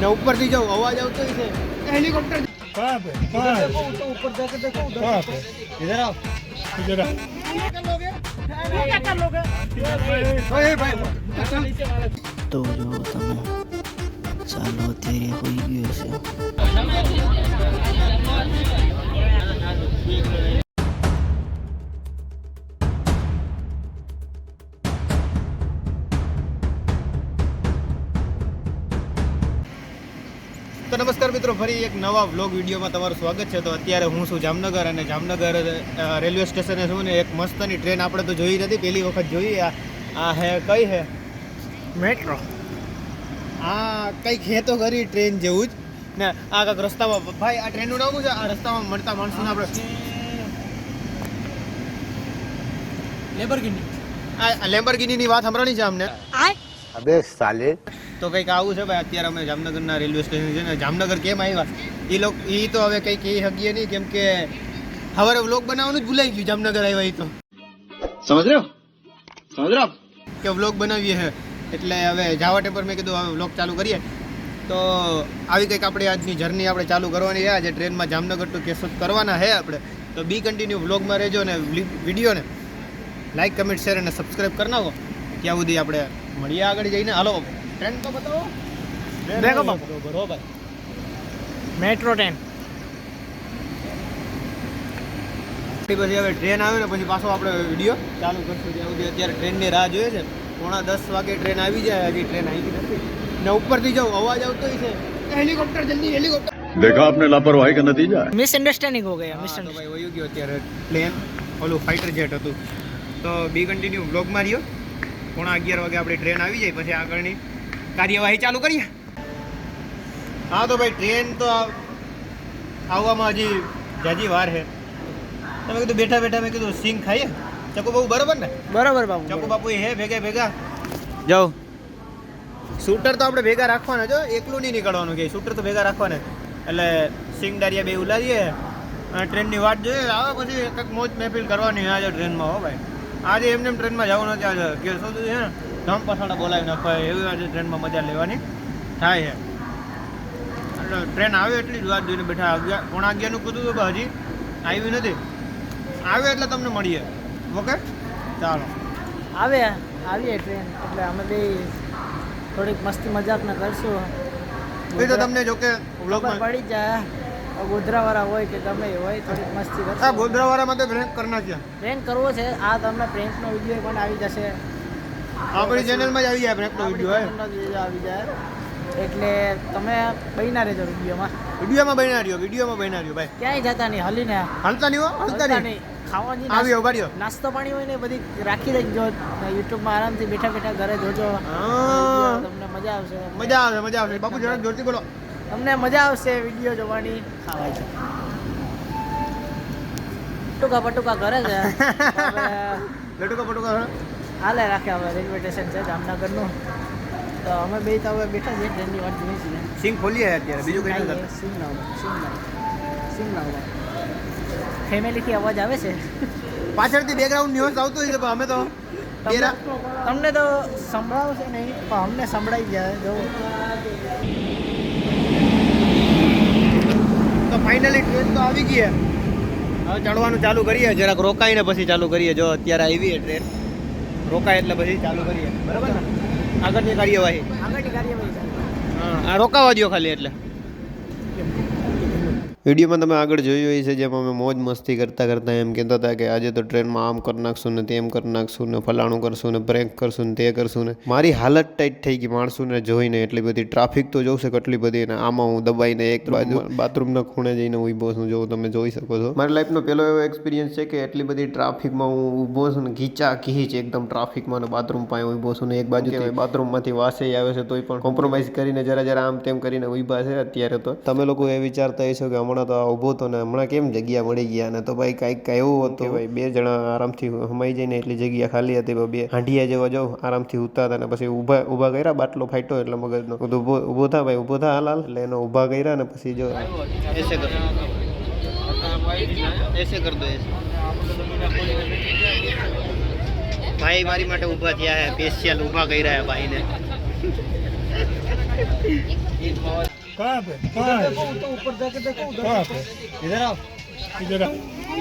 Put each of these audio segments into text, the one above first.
ને ઉપરથી જો અવાજ આવતો હોય છે હેલિકોપ્ટર कहाँ पे कहाँ है तो ऊपर जाकर देखो उधर कहाँ पे इधर आओ इधर आ। क्या कर लोगे ओए भाई તો જો તમે ચાલો અત્યારે હોઈ ગયો છે નમસ્કાર મિત્રો ફરી એક નવા વ્લોગ વિડીયોમાં તમારું સ્વાગત છે. તો અત્યારે હું છું જામનગર અને જામનગર રેલવે સ્ટેશને છું ને એક મસ્તની ટ્રેન આપણે તો જોઈ નથી પહેલી વખત જોઈ. આ આ હે કઈ હે? મેટ્રો. આ કંઈક હે તો ખરી ટ્રેન જેવું જ. ને આ કાંઈક રસ્તામાં ભાઈ આ ટ્રેનનું નામ શું છે? આ રસ્તામાં મળતા માણસોને આપણે લેબરગિની આ લેમ્બરગિનીની વાત સંભળાણી છે અમને અબે સાલે. તો કંઈક આવું છે ભાઈ અત્યારે અમે જામનગરના રેલવે સ્ટેશન છે ને જામનગર કેમ આવ્યા? એ લોકો એ તો હવે કંઈક એ શકીએ નહીં કેમ કે હવે વ્લોગ બનાવવાનું જ ભૂલાઈ ગયું જામનગર આવ્યા એ તો. સમજ રહ્યો? સમજ રહ્યો? કે વ્લોગ બનાવીએ છે એટલે હવે જાવાટે ટેપર મેં કીધું હવે વ્લોગ ચાલુ કરીએ. તો આવી કંઈક આપણે આજની જર્ની આપણે ચાલુ કરવાની છે. આજે ટ્રેનમાં જામનગર ટુ કેશોદ કરવાના છે આપણે. તો બી કન્ટિન્યુ વ્લોગમાં રહેજો ને વિડીયોને લાઇક કમેન્ટ શેર અને સબસ્ક્રાઈબ કરી નાખો. ત્યાં સુધી આપણે મળીએ આગળ જઈને હાલો ટ્રેન તો બતાવો देखो બરોબર, બરોબર मेट्रो ट्रेन પછી હવે ટ્રેન આવે ને પછી પાછો આપણે વિડીયો ચાલુ કરશું ત્યાં સુધી અત્યારે ટ્રેનની રાહ જોઈએ છે પોણા દસ વાગે ટ્રેન આવી જાય હજી ટ્રેન આવી નથી ને ઉપરથી જો અવાજ આવતો હોય છે હેલિકોપ્ટર જલ્દી હેલિકોપ્ટર देखा आपने लापरवाही का नतीजा है मिसअंडरस्टैंडिंग हो गया હા, તો ભાઈ વયું ગયો અત્યારે પ્લેન ઓલું ફાઇટર જેટ હતું તો બી કન્ટિન્યુ બ્લોગમાં રહ્યો પોણા અગિયાર વાગે આપણી ટ્રેન આવી જાય પછી આગળની કાર્યવાહી ચાલુ કરીએ. હા તો ભાઈ ટ્રેન તો આવ- આવવામાં હજી જાજી વાર છે. તમે કીધું બેઠા બેઠા મેં કીધું સિંગ ખાઈએ. ચકુ બાપુ બરોબર ને? બરાબર બાપુ ચકુ બાપુ હે ભેગા ભેગા. જાઓ. શૂટર તો આપણે ભેગા રાખવાના જો એકલું નહીં નીકળવાનું કે શૂટર તો ભેગા રાખવાના. એટલે સિંગ દારિયા બે ઉલારીએ અને ટ્રેનની વાટ જોઈએ. આવે પછી કંઈક મોજ મહેફિલ કરવાની આજે ટ્રેનમાં હો ભાઈ. આજે એમને એમ ટ્રેનમાં જવું નથી આજે કે શું છે ને ધમ પસાડા બોલાવી નાખવા એવી આજે ટ્રેનમાં મજા લેવાની થાય છે એટલે ટ્રેન આવે એટલી જ વાત જોઈને બેઠા અગિયાર પોણા અગિયારનું કીધું હતું હજી આવી નથી. આવે એટલે તમને મળીએ. ઓકે? ચાલો. આવે આવીએ ટ્રેન એટલે અમે બે થોડીક મસ્તી મજાક ને કરશું. એ તો તમને જોકે વ્લોગમાં પડી જાય. ગોધરાવાળા હોય કે ગમે એ હોય થોડીક મસ્તી આ કરશું ગોધરાવાળામાં તો પ્રેન્ક કરી નાખ્યા. પ્રેન્ક કરવો છે. આ તમને પ્રેન્કનો વીડિયો પણ આવી જશે. આપણી ચેનલમાં જ આવી જાય પ્રેન્કનો વીડિયો આવી જાય. એટલે તમે બહીના રહેજો વિડીયોમાં. વિડીયોમાં બન્યા રહ્યો વિડીયોમાં બન્યા રહ્યો ભાઈ. ક્યાંય જતા નહીં હલીને હલતા નહીં હો હલતા નહીં. ખાવાની આવી નાસ્તો- નાસ્તો પાણી હોય ને બધી રાખી દેજો. યુટ્યુબમાં આરામથી બેઠા બેઠા ઘરે જોજો. તમને મજા આવશે. મજા આવે મજા આવે બાપુ જરાક જોરથી બોલો. તમને મજા આવશે વીડિયો જોવાની. ખાવાય છે ટૂંકા પટુકા કરે છે. લટુકા પટુકા હાલે રાખે હવે રેલવે સ્ટેશન છે જામનગરનું. તો અમે બે તો હવે બેઠા છીએ ટ્રેનની વાત જોઈએ છીએ. સિંગ ખોલીએ અત્યારે બીજું કંઈ નથી. સિંગ લાવો સિંગ ના સિંગ લાવો ફેમિલીથી અવાજ આવે છે? પાછળથી બેકગ્રાઉન્ડ ન્યૂઝ આવતો હોય તો પણ અમે તો તમને તો સંભળાવશે નહીં પણ અમને સંભળાઈ જાય જો. ફાઇનલી ટ્રેન તો આવી ગઈ. હવે ચડવાનું ચાલુ કરીએ જરાક રોકાઈને પછી ચાલુ કરીએ. જો અત્યારે આવી ટ્રેન રોકાય એટલે પછી ચાલુ કરીએ. બરાબર ને? આગળની કાર્યવાહી. આગળની કાર્યવાહી હા આ રોકાવા દો ખાલી એટલે. વિડીયોમાં તમે આગળ જોયું હોય છે જેમ અમે મોજ મસ્તી કરતાં કરતાં એમ કહેતા હતા કે આજે તો ટ્રેનમાં આમ કરી નાખશું ને તેમ કરી નાખશું ને ફલાણું કરશું ને બ્રેક કરશું ને તે કરશું ને. મારી હાલત ટાઈટ થઈ ગઈ માણસોને જોઈને એટલી બધી ટ્રાફિક તો જોશે કેટલી બધી અને આમાં હું દબાઈને એક બાજુ બાથરૂમના ખૂણે જઈને ઊભો છું જો તમે જોઈ શકો છો. મારી લાઈફનો પહેલો એવો એક્સપિરિયન્સ છે કે એટલી બધી ટ્રાફિકમાં હું ઊભો છું ને ઘીચા ઘીચ એકદમ ટ્રાફિકમાં ને બાથરૂમ પાસે ઊભો છું ને એક બાજુ બાથરૂમમાંથી વાસે આવે છે તોય પણ કોમ્પ્રોમાઇઝ કરીને જરા જરા આમ તેમ કરીને ઊભા છે અત્યારે તો. તમે લોકો એ વિચારતા હશો કે હમણાં તો આ ઊભો તો ને હમણાં કેમ જગ્યા મળી ગયા? ને તો ભાઈ કાંઈક કાંઈ એવું હતું. ભાઈ બે જણા આરામથી હમાઈ જઈને એટલી જગ્યા ખાલી હતી બે હાંડિયા જેવા જાઉં આરામથી ઉતા હતા ને પછી ઊભા ઊભા કર્યા બાટલો ફાટ્યો એટલે મગજનો. બધું ઊભો થા ભાઈ ઊભો થા હાલ હાલ. એટલે એનો ઊભા કર્યા ને પછી જો એસે કર દો. ભાઈ મારી માટે ઊભા થયા હે સ્પેશિયલ ઊભા કર્યા હે ભાઈને.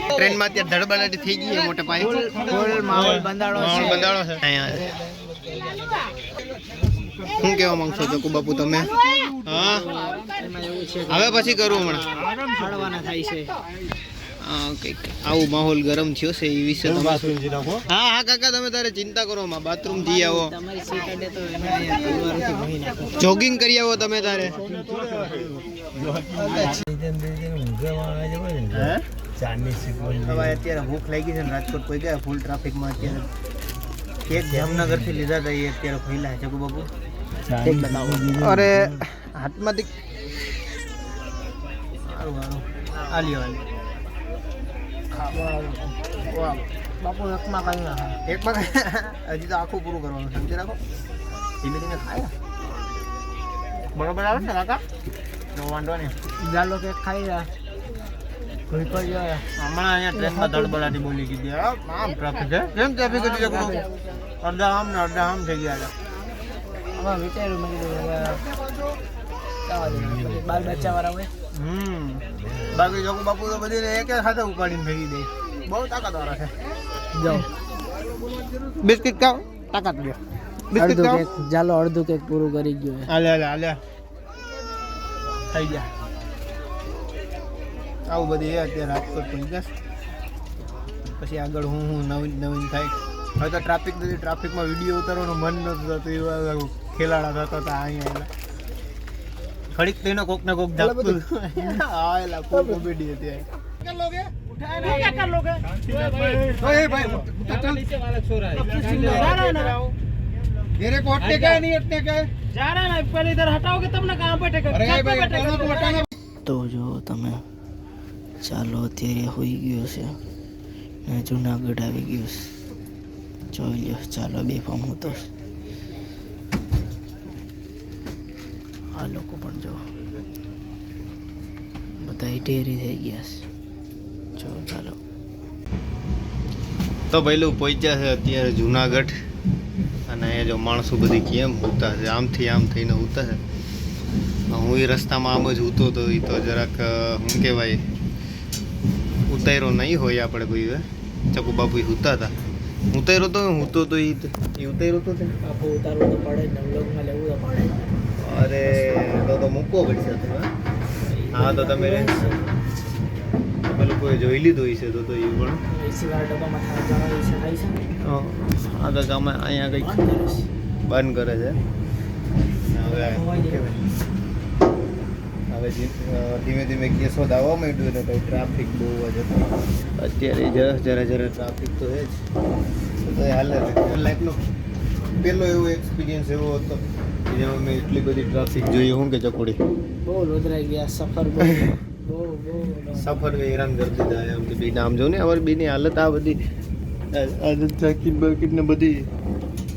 ટ્રેનમાં અત્યારે ધડબડાટી થઈ ગઈ છે મોટે પાયે. ફૂલ માહોલ બંધાડો છે. બંધાણો છે. અહીંયા શું કહેવા માંગશો ચકુ બાપુ તમે? હા? એમાં એવું છે હવે પછી કરું હમણાં. થાય છે. કંઈક આવું માહોલ ગરમ થયો છે એ વિશે હા હા કાકા તમે તારે ચિંતા કરો માં બાથરૂમ જઈ આવો. તમારી સીટ અડે તો એને અહીંયા તલવારથી ભણી નાખો. જોગિંગ કરી આવો તમે તારે. હવે અત્યારે ભૂખ લાગી છે ને રાજકોટ કોઈ ગયા? ફૂલ ટ્રાફિકમાં અત્યારે. કેક જામનગરથી લીધા હતા એ અત્યારે ખોઈલા છે બાબુ અરે હાથમાંથી સારું સારું આલ્યો આલ્યો બાપુ એકમાં કઈ ના થાય એક હજી તો આખું પૂરું કરવાનું. સમજી રાખો. ધીમે ધીમે ખાય. બરોબર આવે ને કાકા? નો વાંધો નહીં. જાલો કેક ખાઈ રહ્યા? જાય હમણાં અહીંયા ટ્રેનમાં ધડબડાટી બોલી કીધી. આમ ટ્રાફિક છે. કેમ ટ્રાફિક હતી અડધા આમ ને અડધા આમ થઈ ગયા હતા. વિચાર્યું મેં કીધું બાલ બચ્ચા વાળા હોય. હમ. બાકી જગુ બાપુ તો બધી એક સાથે ઉપાડીને ભેગી દે. બહુ તાકાત વાળા છે. જાઓ. બિસ્કિટ ખાઓ. તાકાત બે બિસ્કિટ ખાઓ. કેક. અડધું કેક પૂરું કરી ગયો. હાલે હાલે હાલે. થઈ ગયા. આવું બધી અત્યારે રાજકોટ જશે. પછી આગળ હું હું નવીન નવીન થાય. હવે તો ટ્રાફિક નથી ટ્રાફિકમાં વીડિયો ઉતારવાનું મન નતું થતું. એવા ખેલાડા થતા હતા અહીંયા એલા ઘડીક થઈને કોક ને કોક જાગતું હા એલા કોઈ કોમેડી હતી मेरे को हटने का नहीं हटने का जा रहा है ना पहले इधर हटाओगे तब ना कहाँ बैठेगा अरे भाई हटाना तो हटाना તો જો તમે ચાલો અત્યારે હોઈ ગયો છે ને જુનાગઢ આવી ગયો છે જોઈ લ્યો ચાલો બે ફોર્મ હતો લોકો પણ જો. બધા ઢેરી થઈ ગયા છે. જો ચાલો. તો પહેલું પહોંચ્યા છે અત્યારે જુનાગઢ. અને અહીંયા જો માણસો બધી કેમ ઉતા છે? આમથી આમ થઈને ઉતા છે. હું એ રસ્તામાં આમ જ ઉતો તો એ તો જરાક શું કહેવાય ઉતાર્યો નહીં હોય આપણે કોઈ ચકુ બાપુ ઉતા હુતા ઉતાર્યો તો હું તો તો એ ઉતાર્યો તો? બાપુ ઉતારવું તો પડે જ ને લેવું તો પડે અરે તો તો મૂકવો પડશે તમે હા. તો તમે તમે લોકોએ જોઈ લીધું હશે તો તો એ પણ હા તો તમે અહીંયા કંઈક બંધ કરે છે. હવે હવે ધીમે ધીમે કેસો દાવા માંડ્યું ને ભાઈ ટ્રાફિક બહુ જ હતો. અત્યારે જરા જરા જરા ટ્રાફિક તો છે જ. તો હાલે લાઈફનો પહેલો એવો એક્સપિરિયન્સ એવો હતો. જેમાં મેં એટલી બધી ટ્રાફિક જોઈ હું કે ચકોડી? બહુ લોધરાઈ ગયા સફર સફર में હેરાન કરી દીધા એમ કે બેન. આમ જો ને અમારી બેની હાલત આ બધી આદત જાકીટ બાકીટ ને બધી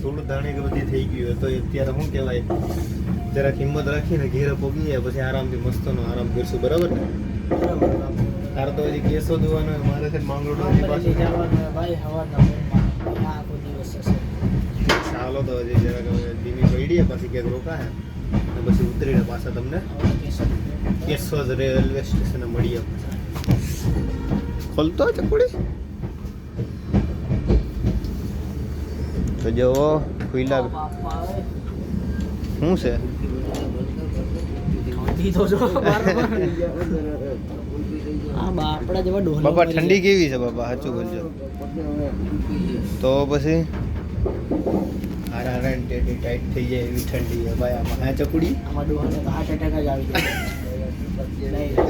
થોડું ધાણી બધી થઈ ગયું તો અત્યારે શું કહેવાય? જરાક હિંમત રાખીને ઘેરે પોગી જાય પછી આરામથી મસ્તનો આરામ કરશું બરાબર ને? તારે તો હજી કેસો ધોવાનો મારે છે માંગરોળ પાછું જવાનું ભાઈ હવારના પોરમાં. આ આખો દિવસ હશે ચાલો તો હજી જરાક ધીમી પડીએ પછી ક્યાંક રોકાય. અને પછી ઉતરીને પાછા તમને કેશોદ રેલવે સ્ટેશને મળીએ ખોલતો ચકુડી? તો જો ખુલ્લા શું છે? બાપા ઠંડી કેવી છે બાપા? સાચું બોલજો. તો પછી? હારા રણ ટેટી ટાઈટ થઈ જાય એવી ઠંડી છે. ભાઈ આમાં હા ચકુડી? આમાં ડોહાને તો હાર્ટ એટેક જ આવી જાય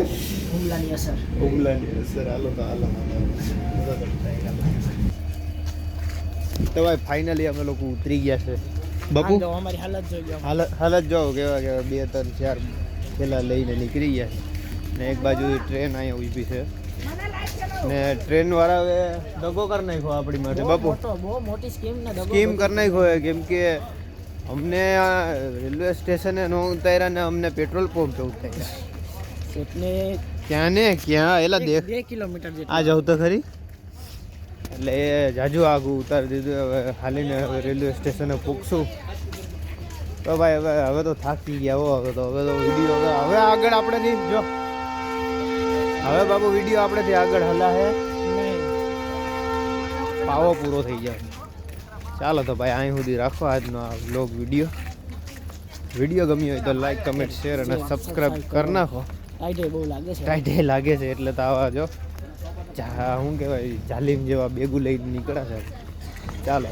હુમલાની અસર. હુમલાની અસર. હાલો તો હાલો તો ભાઈ ફાઇનલી અમે લોકો ઉતરી ગયા છે. બાપુ? અમારી હાલત જોઈ હાલત હાલત જો કેવા કેવા બે ત્રણ ચાર પેલા લઈને નીકળી ગયા છે. ને એક બાજુ ટ્રેન અહીંયા ઊભી છે. ને ટ્રેન વાળા હવે દગો કરી નાખ્યો આપણી માટે બાપુ. બહુ મોટી સ્કીમ ને સ્કીમ કરી નાખ્યો કેમ કે અમને રેલવે સ્ટેશને ન ઉતાર્યા ને અમને પેટ્રોલ પંપ ઉતાર્યા. એટલે ક્યાં ને ક્યાં? એલા દેખ. બે કિલોમીટર જેટલું. આ જાવ તો ખરી. એટલે એ જાજુ આગું ઉતારી દીધું હવે હાલીને હવે રેલવે સ્ટેશને પૂકશું તો ભાઈ હવે હવે તો થાકી ગયા હો હવે તો હવે તો વીડિયો હવે આગળ આપણે જો. હવે બાબુ વીડિયો આપણેથી આગળ હલાહે. પાવો પૂરો થઈ જાય. ચાલો તો ભાઈ અહીં સુધી રાખો આજનો આ બ્લોગ વીડિયો વીડિયો ગમ્યો હોય તો લાઈક કમેન્ટ શેર અને સબસ્ક્રાઈબ કરી નાખો. ટાઈટ બહુ લાગે છે. ટાઈટે લાગે છે એટલે તો આવા જો. જા શું કહેવાય જાલીમ જેવા બેગું લઈને નીકળ્યા છે. ચાલો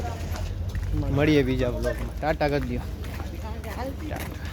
મળીએ બીજા બ્લોગમાં ટાટા કરી દો ટાટા.